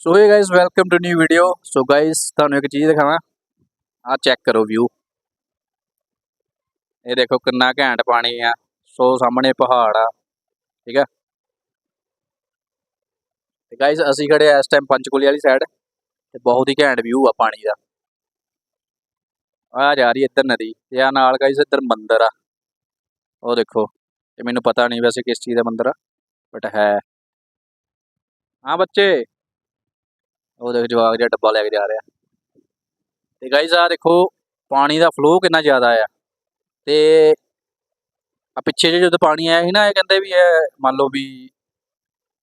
So hey guys welcome to new video so guys ਤੁਹਾਨੂੰ ਇੱਕ ਚੀਜ਼ ਦਿਖਾਵਾਂ। ਆ ਚੈੱਕ ਕਰੋ ਵਿਊ ਇਹ ਦੇਖੋ ਕਿੰਨਾ ਘੈਂਟ ਪਾਣੀ ਆ। ਸੋ ਸਾਹਮਣੇ ਪਹਾੜ ਆ। ਠੀਕ ਆ। ਤੇ ਗਾਇਸ ਅਸੀਂ ਖੜੇ ਆ ਇਸ ਟਾਈਮ ਪੰਚਕੂਲੇ ਵਾਲੀ ਸਾਈਡ ਤੇ ਬਹੁਤ ਹੀ ਘੈਂਟ ਵਿਊ ਆ ਪਾਣੀ ਦਾ। ਆ ਜਾ ਰਹੀ ਇੱਧਰ ਨਦੀ। ਤੇ ਆ ਨਾਲ ਗਾਇਸ ਇੱਧਰ ਮੰਦਿਰ ਆ। ਉਹ ਦੇਖੋ। ਤੇ ਮੈਨੂੰ ਪਤਾ ਨਹੀਂ ਵੈਸੇ ਕਿਸ ਚੀਜ਼ ਦਾ ਮੰਦਿਰ ਆ ਬਟ ਹੈ। ਹਾਂ ਬੱਚੇ। ਉਹ ਦੇਖ ਜਵਾਕ ਜਿਹਾ ਡੱਬਾ ਲੈ ਕੇ ਜਾ ਰਿਹਾ। ਤੇ ਗਾਇਸ ਆ ਦੇਖੋ, ਪਾਣੀ ਦਾ ਫਲੋ ਕਿੰਨਾ ਜ਼ਿਆਦਾ ਆ। ਤੇ ਆ ਪਿੱਛੇ ਜਿਹੇ ਜਦੋਂ ਪਾਣੀ ਆਇਆ ਸੀ ਨਾ, ਇਹ ਕਹਿੰਦੇ ਵੀ ਇਹ ਮੰਨ ਲਓ ਵੀ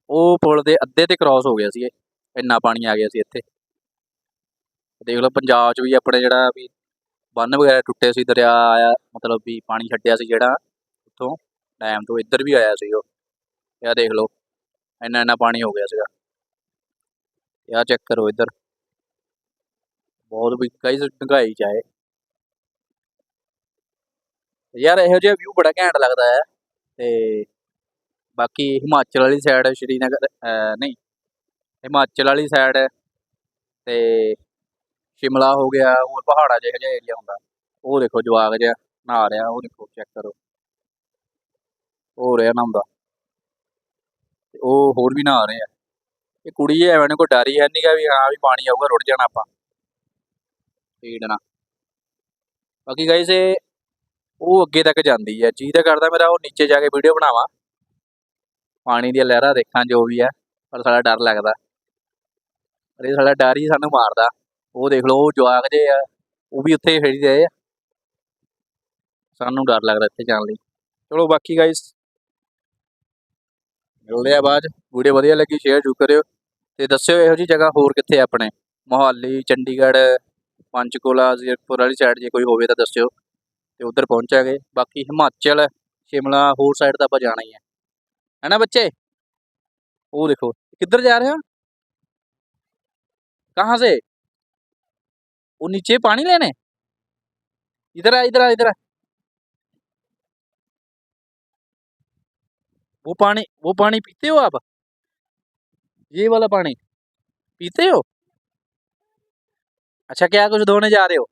ਉਹ ਪੁਲ ਦੇ ਅੱਧੇ ਤੇ ਕ੍ਰਾਸ ਹੋ ਗਿਆ ਸੀ ਇਹ। ਇੰਨਾ ਪਾਣੀ ਆ ਗਿਆ ਸੀ ਇੱਥੇ। ਦੇਖ ਲਓ, ਪੰਜਾਬ 'ਚ ਵੀ ਆਪਣੇ ਜਿਹੜਾ ਵੀ ਬੰਨ ਵਗੈਰਾ ਟੁੱਟੇ ਸੀ, ਦਰਿਆ ਆਇਆ, ਮਤਲਬ ਵੀ ਪਾਣੀ ਛੱਡਿਆ ਸੀ ਜਿਹੜਾ ਉੱਥੋਂ। ਡੈਮ ਤੋਂ ਇੱਧਰ ਵੀ ਆਇਆ ਸੀ ਉਹ। ਇਹ ਦੇਖ ਲਓ ਇੰਨਾ ਇੰਨਾ ਪਾਣੀ ਹੋ ਗਿਆ ਸੀਗਾ। ਯਾ ਚੈੱਕ ਕਰੋ ਇੱਧਰ। ਬਹੁਤ ਵੀ ਕਈ ਡੰਗਾਈ ਚ ਯਾਰ ਇਹੋ ਜਿਹਾ ਵਿਊ ਬੜਾ ਘੈਂਟ ਲੱਗਦਾ ਹੈ ਤੇ ਬਾਕੀ ਹਿਮਾਚਲ ਵਾਲੀ ਸਾਈਡ ਸ਼੍ਰੀਨਗਰ ਨਹੀਂ, ਹਿਮਾਚਲ ਵਾਲੀ ਸਾਈਡ ਤੇ ਸ਼ਿਮਲਾ ਹੋ ਗਿਆ, ਹੋਰ ਪਹਾੜਾਂ ਜਿਹੇ ਜਿਹਾ ਏਰੀਆ ਹੁੰਦਾ। ਉਹ ਦੇਖੋ ਜਵਾਗ ਜਿਹਾ ਨਹਾ ਰਿਹਾ, ਉਹ ਦੇਖੋ ਚੈੱਕ ਕਰੋ। ਹੋ ਰਿਹਾ ਨਹਾਉਂਦਾ। ਤੇ ਉਹ ਹੋਰ ਵੀ ਨਹਾ ਰਿਹਾ ਇਹ ਕੁੜੀ ਐਵੇਂ ਕੋਈ ਡਰ ਹੀ ਹੈ ਨਹੀਂਗਾ ਵੀ ਹਾਂ ਵੀ ਪਾਣੀ ਆਊਗਾ, ਰੁੜ ਜਾਣਾ ਆਪਾਂ। ਢੀਡਣਾ ਬਾਕੀ ਗਾਇਸ ਇਹ ਉਹ ਅੱਗੇ ਤੱਕ ਜਾਂਦੀ ਹੈ ਜੀ ਤਾਂ ਕਰਦਾ ਮੇਰਾ ਉਹ ਨੀਚੇ ਜਾ ਕੇ ਵੀਡੀਓ ਬਣਾਵਾਂ। ਪਾਣੀ ਦੀਆਂ ਲਹਿਰਾਂ ਦੇਖਾਂ ਜੋ ਵੀ ਹੈ ਪਰ ਸਾਡਾ ਡਰ ਲੱਗਦਾ। ਪਰ ਇਹ ਸਾਡਾ ਡਰ ਹੀ ਸਾਨੂੰ ਮਾਰਦਾ। ਉਹ ਦੇਖ ਲਓ, ਉਹ ਜਵਾਕ ਜੇ ਆ, ਉਹ ਵੀ ਉੱਥੇ ਖੇਡੀ ਰਹੇ ਆ। ਸਾਨੂੰ ਡਰ ਲੱਗਦਾ ਇੱਥੇ ਜਾਣ ਲਈ। ਚਲੋ ਬਾਕੀ ਗਾਇਸ ਮਿਲਦੇ ਆ ਬਾਅਦ। ਵੀਡੀਓ ਵਧੀਆ ਲੱਗੀ ਸ਼ੇਅਰ ਜ਼ਰੂਰ ਕਰਿਓ। ਤੇ ਦੱਸਿਓ ਇਹੋ ਜੀ ਜਗ੍ਹਾ ਹੋਰ ਕਿੱਥੇ ਆ ਆਪਣੇ ਮੋਹਾਲੀ ਚੰਡੀਗੜ੍ਹ ਪੰਚਕੂਲਾ ਜ਼ੀਰਕਪੁਰ ਵਾਲੀ ਸਾਈਡ ਜੇ ਕੋਈ ਹੋਵੇ ਤਾਂ ਦੱਸਿਓ ਤੇ ਉਧਰ ਪਹੁੰਚਾਂਗੇ ਬਾਕੀ ਹਿਮਾਚਲ ਸ਼ਿਮਲਾ ਹੋਰ ਸਾਈਡ ਤਾਂ ਆਪਾਂ ਜਾਣਾ ਹੀ ਹੈ ਹੈਨਾ ਬੱਚੇ ਉਹ ਦੇਖੋ किधर जा रहे हो कहाँ से वो नीचे पानी लेने इधर आ इधर आ इधर आ वो पानी वो पानी पीते हो आप ये वाला पानी पीते हो अच्छा क्या कुछ धोने जा रहे हो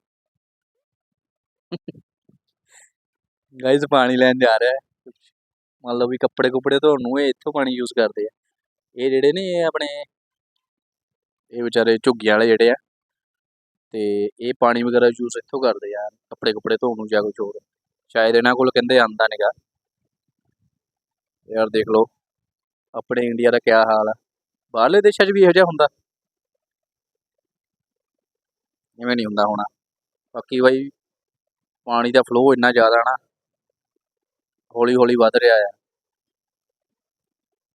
ਗਾਇਸ ਪਾਣੀ ਲੈਣ ਜਾ ਰਿਹਾ ਹੈ ਮੰਨ ਲਓ ਵੀ ਕੱਪੜੇ ਕੁਪੜੇ ਧੋਣ ਨੂੰ ਇਹ ਇੱਥੋਂ ਪਾਣੀ ਯੂਜ਼ ਕਰਦੇ ਆ ਇਹ ਜਿਹੜੇ ਨੇ ਇਹ ਆਪਣੇ ਇਹ ਵਿਚਾਰੇ ਝੁੱਗੀਆਂ ਵਾਲੇ ਜਿਹੜੇ ਆ ਤੇ ਇਹ ਪਾਣੀ ਵਗੈਰਾ ਯੂਜ਼ ਇੱਥੋਂ ਕਰਦੇ ਆ ਕੱਪੜੇ ਕੁਪੜੇ ਧੋਣ ਨੂੰ ਜਾਂ ਕੁਝ ਹੋਰ ਸ਼ਾਇਦ ਇਹਨਾਂ ਕੋਲ ਕਹਿੰਦੇ ਆਂਦਾ ਨਹੀਂਗਾ ਯਾਰ ਦੇਖ ਲਓ ਆਪਣੇ ਇੰਡੀਆ ਦਾ ਕਿਆ ਹਾਲ ਆ ਬਾਹਰਲੇ ਦੇਸ਼ਾਂ 'ਚ ਵੀ ਇਹੋ ਜਿਹਾ ਹੁੰਦਾ। ਇਵੇਂ ਨਹੀਂ ਹੁੰਦਾ ਹੋਣਾ। ਬਾਕੀ ਬਾਈ, ਪਾਣੀ ਦਾ ਫਲੋ ਇੰਨਾ ਜ਼ਿਆਦਾ ਨਾ ਹੌਲੀ ਹੌਲੀ ਵੱਧ ਰਿਹਾ ਆ।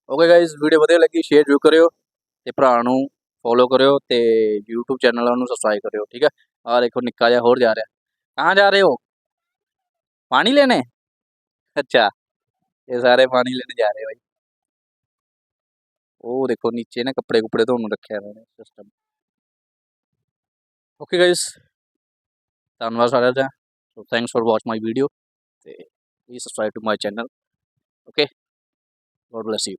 ਓਕੇ ਗਾਇਸ ਵੀਡੀਓ ਵਧੀਆ ਲੱਗੀ ਸ਼ੇਅਰ ਜ਼ਰੂਰ ਕਰਿਓ ਤੇ ਭਰਾ ਨੂੰ ਫੋਲੋ ਕਰਿਓ ਤੇ YouTube ਚੈਨਲ ਨੂੰ ਸਬਸਕ੍ਰਾਈਬ ਕਰਿਓ, ਠੀਕ ਹੈ ਆਹ ਦੇਖੋ ਨਿੱਕਾ ਜਿਹਾ ਹੋਰ ਜਾ ਰਿਹਾ। ਕਹਾਂ ਜਾ ਰਹੇ ਹੋ? ਪਾਣੀ ਲੈਣੇ ਅੱਛਾ, ਇਹ ਸਾਰੇ ਪਾਣੀ ਲੈਣੇ ਜਾ ਰਹੇ ਬਾਈ। ਉਹ ਦੇਖੋ ਨੀਚੇ ਨਾ ਕੱਪੜੇ ਕੁਪੜੇ ਧੋਣ ਨੂੰ ਰੱਖਿਆ ਇਹਨਾਂ ਨੇ ਸਿਸਟਮ ਓਕੇ ਗਾਇਸ ਧੰਨਵਾਦ ਸਾਰਿਆਂ ਦਾ। So thanks for watch my video ਤੇ please subscribe to my channel okay god bless you